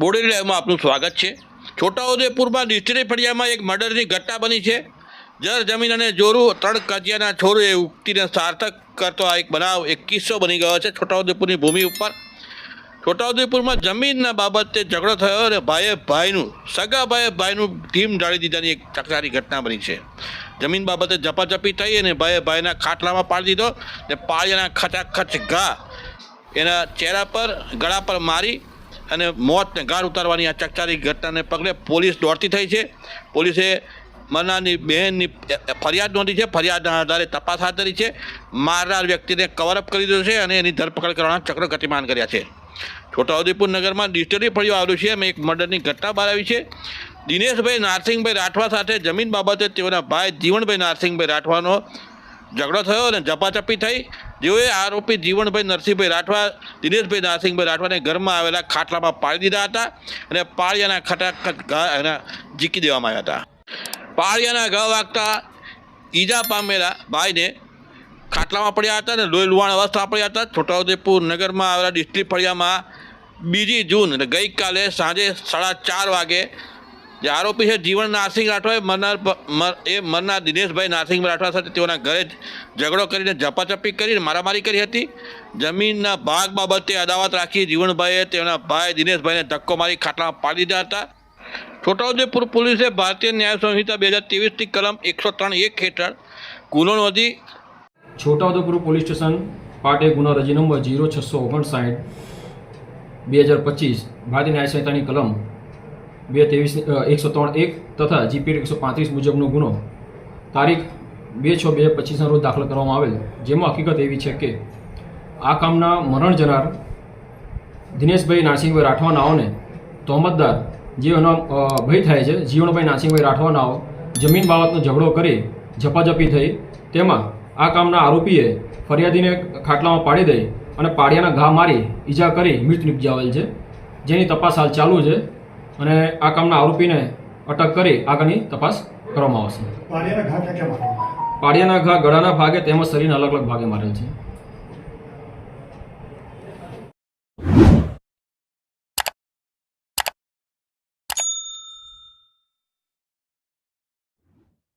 બોડેલી લાઈવમાં આપનું સ્વાગત છે. છોટાઉદેપુરમાં ડિસ્ટ્રિક્ટ ફળિયામાં એક મર્ડરની ઘટના બની છે. જર જમીન અને જોરું ત્રણ કજિયાના છોરુએ ઉક્તિને સાર્થક કરતો આ એક બનાવ, એક કિસ્સો બની ગયો છે છોટાઉદેપુરની ભૂમિ ઉપર. છોટાઉદેપુરમાં જમીનના બાબતે ઝઘડો થયો અને ભાઈએ ભાઈનું, સગા ભાઈએ ભાઈનું ઢીમ ઢાળી દીધાની એક ચકરારી ઘટના બની છે. જમીન બાબતે ઝપાઝપી થઈ અને ભાઈએ ભાઈના ખાટલામાં પાડી દીધો ને પાળીના ખચાખચ ઘા એના ચહેરા પર, ગળા પર મારી અને મોતને ગાળ ઉતારવાની આ ચકચારી ઘટનાને પગલે પોલીસ દોડતી થઈ છે. પોલીસે મનાની બહેનની ફરિયાદ નોંધી છે. ફરિયાદના આધારે તપાસ હાથ ધરી છે. મારનાર વ્યક્તિને કવરઅપ કરી દીધો છે અને એની ધરપકડ કરવાના ચક્ર ગતિમાન કર્યા છે. છોટાઉદેપુર નગરમાં ડિસ્ટરી ફળિયું આવેલું છે. એમાં એક મર્ડરની ઘટના બહાર આવી છે. દિનેશભાઈ નારસિંહભાઈ રાઠવા સાથે જમીન બાબતે તેઓના ભાઈ જીવણભાઈ નારસિંહભાઈ રાઠવાનો ઝઘડો થયો અને ઝપાઝપી થઈ. જેઓએ આરોપી જીવણભાઈ નરસિંહભાઈ રાઠવા, દિનેશભાઈ નારસિંહભાઈ રાઠવાને ઘરમાં આવેલા ખાટલામાં પાડી દીધા હતા અને પાળિયાના ઘા, એના જીકી દેવામાં આવ્યા હતા. પાળિયાના ઘા વાગતા ઈજા પામેલા ભાઈને ખાટલામાં પડ્યા હતા અને લોહી લુહાણ અવસ્થા પડ્યા હતા. છોટાઉદેપુર નગરમાં આવેલા ડિસ્ટ્રિક્ટ ફળિયામાં બીજી જૂન ગઈકાલે સાંજે સાડા ચાર વાગે જે આરોપી છે જીવન નારસિંહ રાઠવાએ મરનાર એ મરનાર દિનેશભાઈ નારસિંહ રાઠવા સાથે તેઓના ઘરે ઝઘડો કરીને ઝપાઝપી કરીને મારામારી કરી હતી. જમીનના ભાગ બાબતે અદાવત રાખી જીવણભાઈએ તેના ભાઈ દિનેશભાઈને ધક્કો મારી ખાટલામાં પાડી દીધા હતા. છોટાઉદેપુર પોલીસે ભારતીય ન્યાય સંહિતા બે હજાર ત્રેવીસની કલમ એકસો ત્રણ એક હેઠળ ગુનો નોંધી છોટાઉદેપુર પોલીસ સ્ટેશન પાટે ગુનો રજી નંબર જીરો છસો ઓગણસાઠ, બે હજાર પચીસ, ભારતીય ન્યાય સંહિતાની કલમ બે ત્રેવીસ એકસો ત્રણ એક તથા જીપી એકસો પાંત્રીસ મુજબનો ગુનો. તારીખ બે છ બે પચીસના રોજ દાખલ કરવામાં આવેલ. જેમાં હકીકત એવી છે કે આ કામના મરણ જનાર દિનેશભાઈ નાસિંગભાઈ રાઠવાનાઓને તહોમતદાર જે એનો ભય થાય છે, જીવણભાઈ નાસિંગભાઈ રાઠવા નાઓ જમીન બાબતનો ઝઘડો કરી, ઝપાઝપી થઈ, તેમાં આ કામના આરોપીએ ફરિયાદીને ખાટલામાં પાડી દઈ અને પાડિયાના ઘા મારી ઈજા કરી મૃત નિપજાવેલ છે. જેની તપાસ હાલ ચાલુ છે. અને આ કામના આરોપીને અટક કરી આગળની તપાસ કરવામાં આવશે? પાડિયાના ઘા ગળાના ભાગે તેમજ શરીરના અલગ અલગ ભાગે મારેલ છે